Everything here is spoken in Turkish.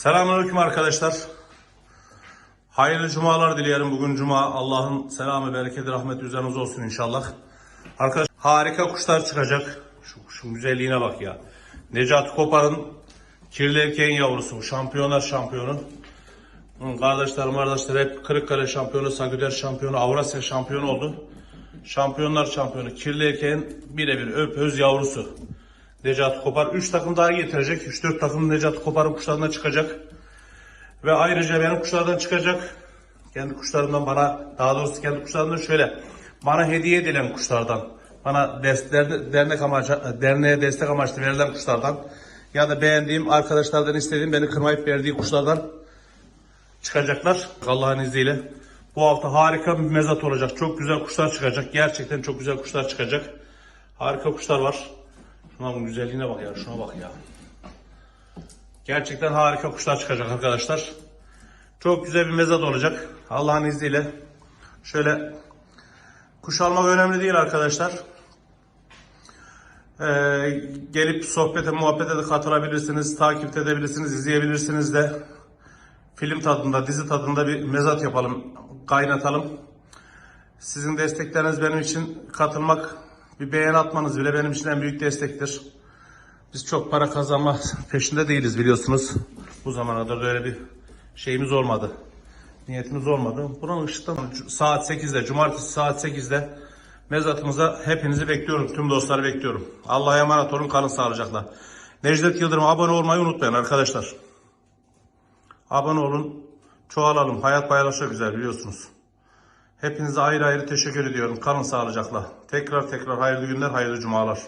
Selamünaleyküm arkadaşlar. Hayırlı cumalar dileyelim. Bugün cuma. Allah'ın selamı, bereketi, rahmeti üzerinize olsun inşallah. Arkadaş harika kuşlar çıkacak. Şu, şu güzelliğine bak ya. Necati Kopar'ın kirli erkeğin yavrusu bu. Şampiyonlar şampiyonu. Kardeşlerim kardeşler hep Kırıkkale şampiyonu, Sagüder şampiyonu, Avrasya şampiyonu oldu. Şampiyonlar şampiyonu. Kirli erkeğin birebir öp öz yavrusu. Necati Kopar 3 takım daha getirecek. 3-4 takım Necati Kopar'ın kuşlarından çıkacak. Ve ayrıca benim kuşlardan çıkacak. Kendi kuşlarımdan bana, daha doğrusu kendi kuşlarımdan şöyle. Bana hediye edilen kuşlardan. Bana des, derne- dernek amaçlı, derneğe destek amaçlı verilen kuşlardan. Ya da beğendiğim arkadaşlardan istediğim beni kırmayıp verdiği kuşlardan çıkacaklar. Allah'ın izniyle. Bu hafta harika bir mezat olacak. Çok güzel kuşlar çıkacak. Gerçekten çok güzel kuşlar çıkacak. Harika kuşlar var. Bunun güzelliğine bak ya. Şuna bak ya. Gerçekten harika kuşlar çıkacak arkadaşlar. Çok güzel bir mezat olacak. Allah'ın izniyle. Şöyle kuş almak önemli değil arkadaşlar. Ee, gelip sohbete muhabbete de katılabilirsiniz. Takip edebilirsiniz. izleyebilirsiniz de. Film tadında, dizi tadında bir mezat yapalım. Kaynatalım. Sizin destekleriniz benim için katılmak, bir beğen atmanız bile benim için en büyük destektir. Biz çok para kazanma peşinde değiliz biliyorsunuz. Bu zamana kadar böyle bir şeyimiz olmadı. Niyetimiz olmadı. Buranın ışıktan saat 8'de, cumartesi saat 8'de mezatımıza hepinizi bekliyorum. Tüm dostları bekliyorum. Allah'a emanet olun, kalın sağlıcakla. Necdet Yıldırım abone olmayı unutmayın arkadaşlar. Abone olun, çoğalalım. Hayat paylaşıyor güzel biliyorsunuz. Hepinize ayrı ayrı teşekkür ediyorum. Kalın sağlıcakla. Tekrar tekrar hayırlı günler, hayırlı cumalar.